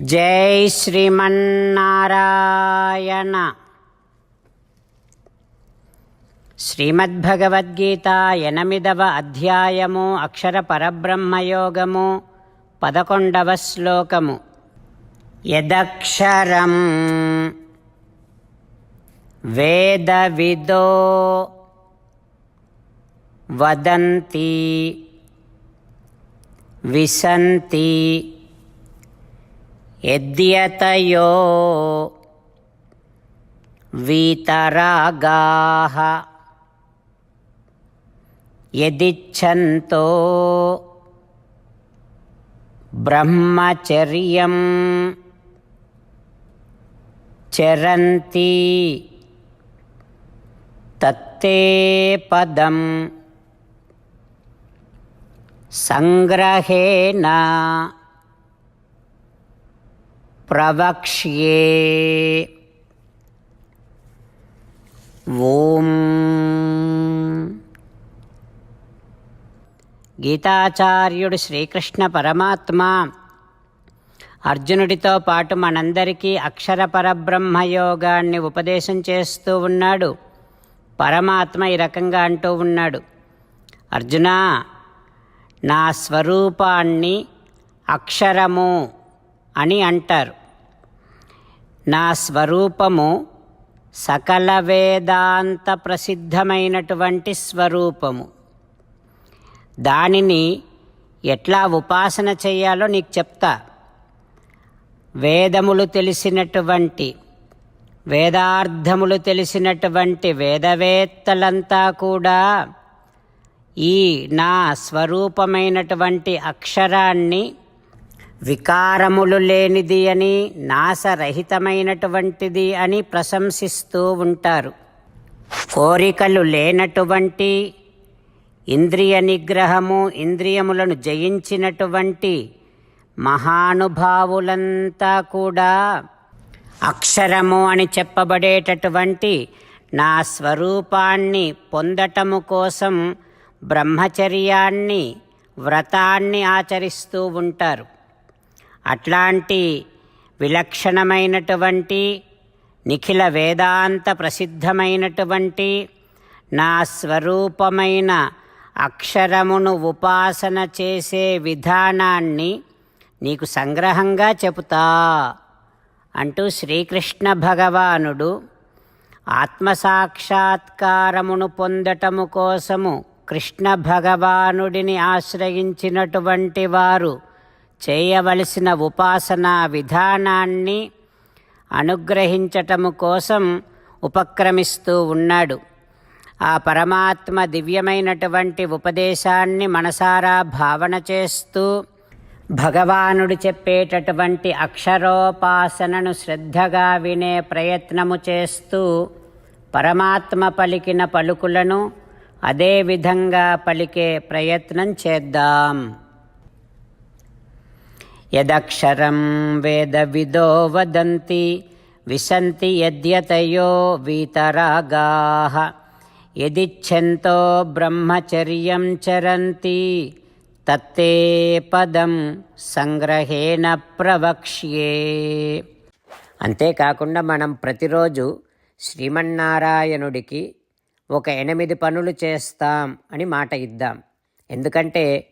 జై శ్రీమన్నారాయణ. శ్రీమద్భగవద్గీత ఎనిమిదవ అధ్యాయము అక్షర పరబ్రహ్మయోగము పదకొండవ శ్లోకము. యదక్షరం వేదవిదో వదంతి విసంతి యద్యతయో వీతరాగాः యదిచ్ఛంతో బ్రహ్మచర్యం చరంతి తత్తే పదం సంగ్రహేణ ప్రవక్ష్యే. ఓం. గీతాచార్యుడు శ్రీకృష్ణ పరమాత్మ అర్జునుడితో పాటు మనందరికీ అక్షర పరబ్రహ్మయోగాన్ని ఉపదేశం చేస్తూ ఉన్నాడు. పరమాత్మ ఈ రకంగా అంటూ ఉన్నాడు. అర్జున నా స్వరూపాన్ని అక్షరము అని అంటారు. నా స్వరూపము సకల వేదాంత ప్రసిద్ధమైనటువంటి స్వరూపము. దానిని ఎట్లా ఉపాసన చేయాలో నీకు చెప్తా. వేదములు తెలిసినటువంటి వేదార్థములు తెలిసినటువంటి వేదవేత్తలంతా కూడా ఈ నా స్వరూపమైనటువంటి అక్షరాన్ని వికారములు లేనిది అని నాశరహితమైనటువంటిది అని ప్రశంసిస్తూ ఉంటారు. కోరికలు లేనటువంటి ఇంద్రియ నిగ్రహము ఇంద్రియములను జయించినటువంటి మహానుభావులంతా కూడా అక్షరము అని చెప్పబడేటటువంటి నా స్వరూపాన్ని పొందటము కోసం బ్రహ్మచర్యాన్ని వ్రతాన్ని ఆచరిస్తూ ఉంటారు. అట్లాంటి విలక్షణమైనటువంటి నిఖిల వేదాంత ప్రసిద్ధమైనటువంటి నా స్వరూపమైన అక్షరమును ఉపాసన చేసే విధానాన్ని నీకు సంగ్రహంగా చెబుతా అంటూ శ్రీకృష్ణ భగవానుడు ఆత్మసాక్షాత్కారమును పొందటము కోసము కృష్ణ భగవానుడిని ఆశ్రయించినటువంటి వారు చేయవలసిన ఉపాసనా విధానాన్ని అనుగ్రహించటము కోసం ఉపక్రమిస్తూ ఉన్నాడు. ఆ పరమాత్మ దివ్యమైనటువంటి ఉపదేశాన్ని మనసారా భావన చేస్తూ భగవానుడు చెప్పేటటువంటి అక్షరోపాసనను శ్రద్ధగా వినే ప్రయత్నము చేస్తూ పరమాత్మ పలికిన పలుకులను అదే విధంగా పలికే ప్రయత్నం చేద్దాం. యదక్షరం వేదవిదో వదంతి విశంతి యద్యతయో వీతరాగాः. యదిచ్ఛంతో బ్రహ్మచర్యం చరంతి తత్తే పదం సంగ్రహేణ ప్రవక్ష్యే. అంతేకాకుండా మనం ప్రతిరోజు శ్రీమన్నారాయణుడికి ఒక ఎనిమిది పనులు చేస్తాం అని మాట ఇద్దాం. ఎందుకంటే